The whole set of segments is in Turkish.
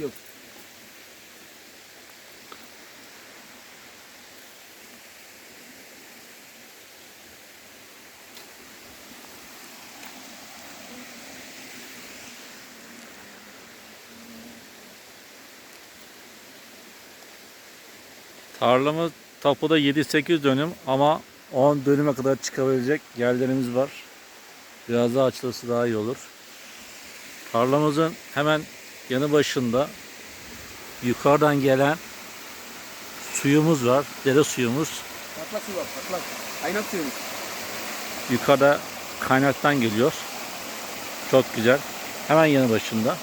Yok. Tarlamız tapuda 7-8 dönüm ama 10 dönüme kadar çıkabilecek yerlerimiz var. Biraz daha açılırsa daha iyi olur. Tarlamızın hemen yanı başında yukarıdan gelen suyumuz var. Dere suyumuz. Patlak su var patlak. Kaynak suyumuz. Yukarıda kaynaktan geliyor. Çok güzel. Hemen yanı başında.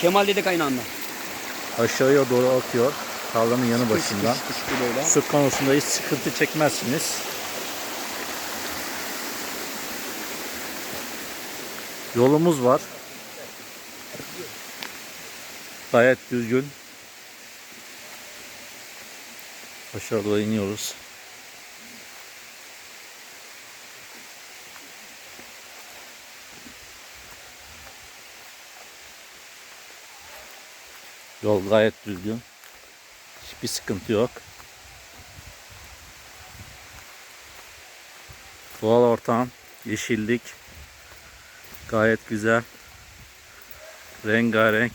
Kemal Dede kaynağında. Aşağıya doğru akıyor. Tarlanın yanı başında. Su konusunda hiç sıkıntı çekmezsiniz. Yolumuz var. Gayet düzgün. Aşağı doğru iniyoruz. Yol gayet düzgün. Hiçbir sıkıntı yok. Doğal ortam, yeşillik gayet güzel. Rengarenk.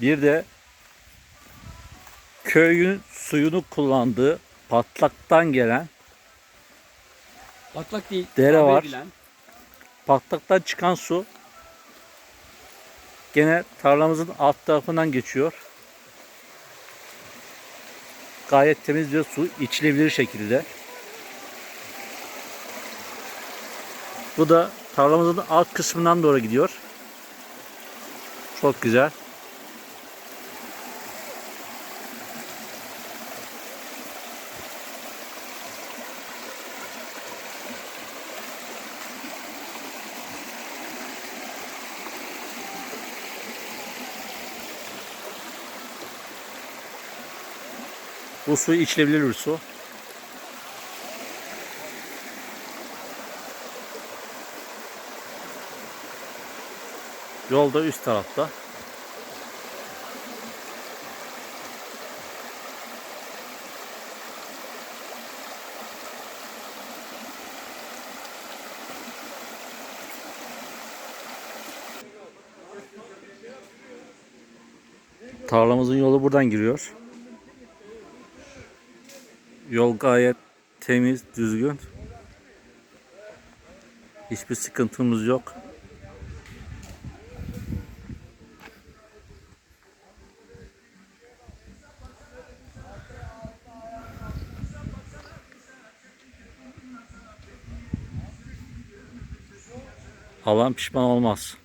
Bir de köyün suyunu kullandığı patlaktan gelen Patlak değil. Dere var. edilen. patlaktan çıkan su gene tarlamızın alt tarafından geçiyor. Gayet temiz bir su içilebilir şekilde. Bu da tarlamızın alt kısmından doğru gidiyor. Çok güzel. Bu su içilebilir bir su. Yolda üst tarafta. Tarlamızın yolu buradan giriyor. Yol gayet temiz, düzgün. Hiçbir sıkıntımız yok. Alan pişman olmaz.